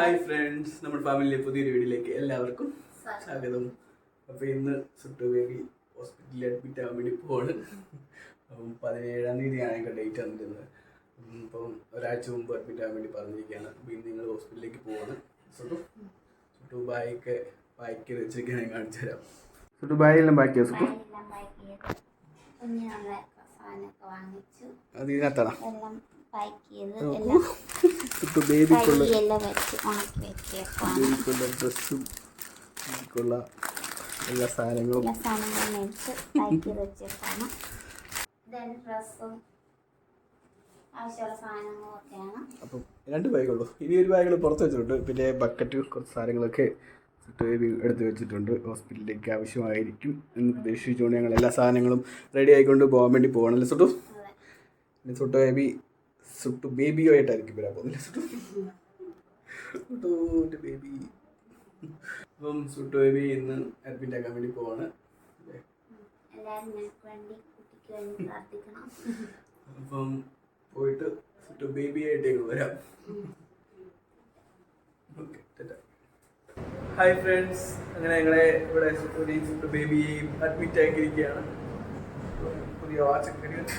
Friends നമ്മുടെ ഫാമിലിയിലെ പുതിയൊരു വീഡിയോയിലേക്ക് എല്ലാവർക്കും സ്വാഗതം. അപ്പോൾ ഇന്ന് സുട്ടു ബേബി ഹോസ്പിറ്റലിൽ അഡ്മിറ്റ് ആവാൻ വേണ്ടി പോവാണ്. അപ്പം പതിനേഴാം തീയതിയാണ് ഞങ്ങൾക്ക് ഡേറ്റ് തന്നിരുന്നത് അപ്പം ഒരാഴ്ച മുമ്പ് അഡ്മിറ്റ് ആവാൻ വേണ്ടി പറഞ്ഞിരിക്കുകയാണ്. അപ്പോൾ ഇന്ന് നിങ്ങൾ ഹോസ്പിറ്റലിലേക്ക് പോവാണ്. സുട്ടു സുട്ടു ബായൊക്കെ വെച്ചിരിക്കാൻ ഞാൻ കാണിച്ചു തരാം. സുട്ടു ബായെല്ലാം ബാക്കിയാ സുട്ടു? അത് ഇതിനകത്താണ്? സുട്ടു ബേബിക്കുള്ള ബേബിക്കുള്ള ഡ്രസ്സും ബേബിക്കുള്ള എല്ലാ സാധനങ്ങളും. അപ്പം രണ്ട് ബാഗുള്ളൂ. ഇനി ഒരു ബാഗുകൾ പുറത്ത് വെച്ചിട്ടുണ്ട്. പിന്നെ ബക്കറ്റ് കുറച്ച് സാധനങ്ങളൊക്കെ ബേബി എടുത്ത് വെച്ചിട്ടുണ്ട്. ഹോസ്പിറ്റലിലേക്ക് ആവശ്യമായിരിക്കും എന്ന് പ്രതീക്ഷിച്ചുകൊണ്ട് ഞങ്ങൾ എല്ലാ സാധനങ്ങളും റെഡി ആയിക്കൊണ്ട് പോകാൻ വേണ്ടി പോകണമല്ലോ സുട്ടു? സുട്ടു ബേബി സുട്ടു ബേബിയുമായിട്ടായിരിക്കും വരാൻ പോകുന്നില്ല സുട്ടു? സുട്ടു ബേബി. അപ്പം സുട്ടു ബേബി ഇന്ന് അഡ്മിറ്റ് ആക്കാൻ വേണ്ടി പോവാണ്. എല്ലാവരും എനിക്ക് വേണ്ടി കുട്ടിക്ക് വേണ്ടി പ്രാർത്ഥിക്കണം. അപ്പം പോയിട്ട് സുട്ടു ബേബി ആയിട്ട് ഞങ്ങൾ വരാം. ഹായ് ഫ്രണ്ട്സ് അങ്ങനെ ഞങ്ങളെ ഇവിടെ സുട്ടു സുട്ടു ബേബി അഡ്മിറ്റ് ആക്കിയിരിക്കുകയാണ്. പുതിയ വാച്ചൊക്കെ പുതിയ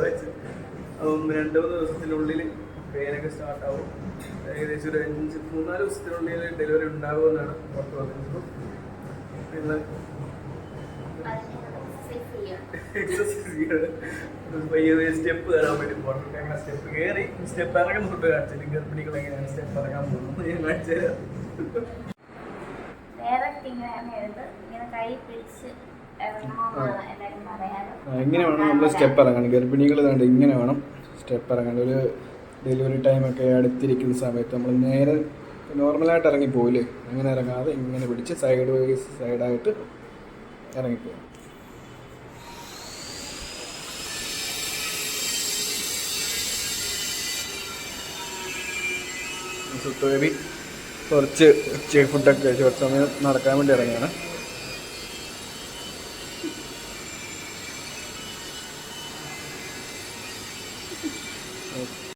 വാച്ച്. അപ്പം രണ്ട് മൂന്ന് ദിവസത്തിനുള്ളിൽ പെയിനൊക്കെ സ്റ്റാർട്ടാവും ഏകദേശം ഒരു അഞ്ച് മൂന്നാൽ ദിവസത്തിനുള്ളിൽ ഡെലിവറി ഉണ്ടാകുമെന്നാണ് പുറത്ത് പറഞ്ഞിരുന്നത് പിന്നെ പയ്യെ സ്റ്റെപ്പ് കയറാൻ വേണ്ടി പോകണം. ഞങ്ങൾ സ്റ്റെപ്പ് കയറി സ്റ്റെപ്പ് ഇറങ്ങുന്ന ഫുഡ് കാണിച്ചില്ല ഗർഭിണികൾ എങ്ങനെയാണ് സ്റ്റെപ്പ് ഇറങ്ങാൻ പോകുന്നത് ഞാൻ കാണിച്ചു തരാം. ഇങ്ങനെ കൈ പിടിച്ച് ഇങ്ങനെ വേണം നമ്മൾ സ്റ്റെപ്പ് ഇറങ്ങണം ഗർഭിണികൾ വേണ്ട ഇങ്ങനെ വേണം സ്റ്റെപ്പ് ഇറങ്ങണം ഒരു ഡെലിവറി ടൈമൊക്കെ അടുത്തിരിക്കുന്ന സമയത്ത് നമ്മൾ നേരെ നോർമലായിട്ട് ഇറങ്ങിപ്പോവില്ലേ അങ്ങനെ ഇറങ്ങാതെ ഇങ്ങനെ പിടിച്ച് സൈഡ് വൈസ് സൈഡായിട്ട് ഇറങ്ങിപ്പോകും ബേബി കുറച്ച് ഉച്ച ഫുഡൊക്കെ കഴിച്ച് കുറച്ച് സമയം നടക്കാൻ വേണ്ടി ഇറങ്ങിയാണ് Okay.